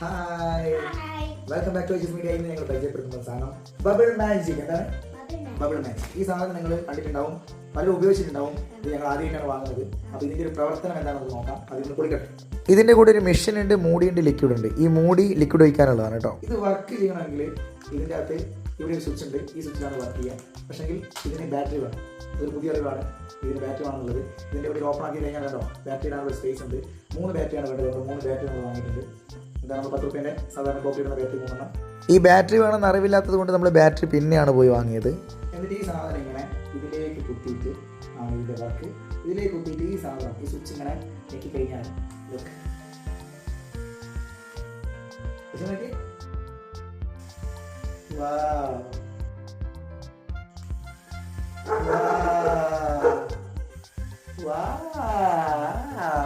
Hi welcome back to H media ഇന്ന് ഞങ്ങൾ പരിചയപ്പെടുത്തുന്ന സാധനം ബബിൾ മാജിക് എന്താണ്? ബബിൾ മാജിക് ഈ സാധനം നിങ്ങൾ കണ്ടിട്ടുണ്ടാവും. പലരും ഉപയോഗിച്ചിട്ടുണ്ടാവും. ഇത് ഞങ്ങൾ ആദ്യമായിട്ടാണ് വാങ്ങുന്നത്. അപ്പോൾ ഇതിന്റെ ഒരു പ്രവർത്തനം എന്താണെന്ന് നോക്കാം. അതിന് പൊളിക്കട്ടെ. ഇതിന്റെ കൂടെ ഒരു മെഷീൻ ഉണ്ട് മൂടിയുണ്ട് ലിക്വിഡ് ഉണ്ട്. ഈ മൂടി ലിക്വിഡ് ഒഴിക്കാനുള്ളതാണ് കേട്ടോ. ഇത് വർക്ക് ചെയ്യണമെങ്കിൽ ഇതിന്റെ അകത്ത് ഇവിടെ ഒരു സ്വിച്ച് ഉണ്ട്. ഈ സ്വിച്ചിലാണ് വർക്ക് ചെയ്യുക. പക്ഷേങ്കിൽ ഇതിന് ബാറ്ററി വേണം. ഇതൊരു പുതിയ അറിവാണ്. ഇതിന് ബാറ്ററി ആണുള്ളത് ഇതിന്റെ ഇവിടെ ഓപ്പൺ ആക്കി കഴിഞ്ഞാൽ കേട്ടോ ബാറ്ററി ഇടാനുള്ള സ്പേസ് ഉണ്ട്. മൂന്ന് ബാറ്ററിയാണ് വേണ്ടത്. മൂന്ന് ബാറ്ററി നമ്മൾ വാങ്ങിയിട്ടുണ്ട്. സാധാരണ കോപ്പി ഈ ബാറ്ററി വേണമെന്ന് അറിവില്ലാത്തത് കൊണ്ട് നമ്മൾ ബാറ്ററി പിന്നെയാണ് പോയി വാങ്ങിയത്. എന്നിട്ട് ഈ സാധനം ഇങ്ങനെ ഇതിലേക്ക് കുത്തിയിട്ട് ആ ഇതിലേക്ക് കുത്തിയിട്ട് ഈ സാധനം ഈ സ്വിച്ച് ഇങ്ങനെ ഞെക്കി കഴിഞ്ഞാൽ വാ വാ വാ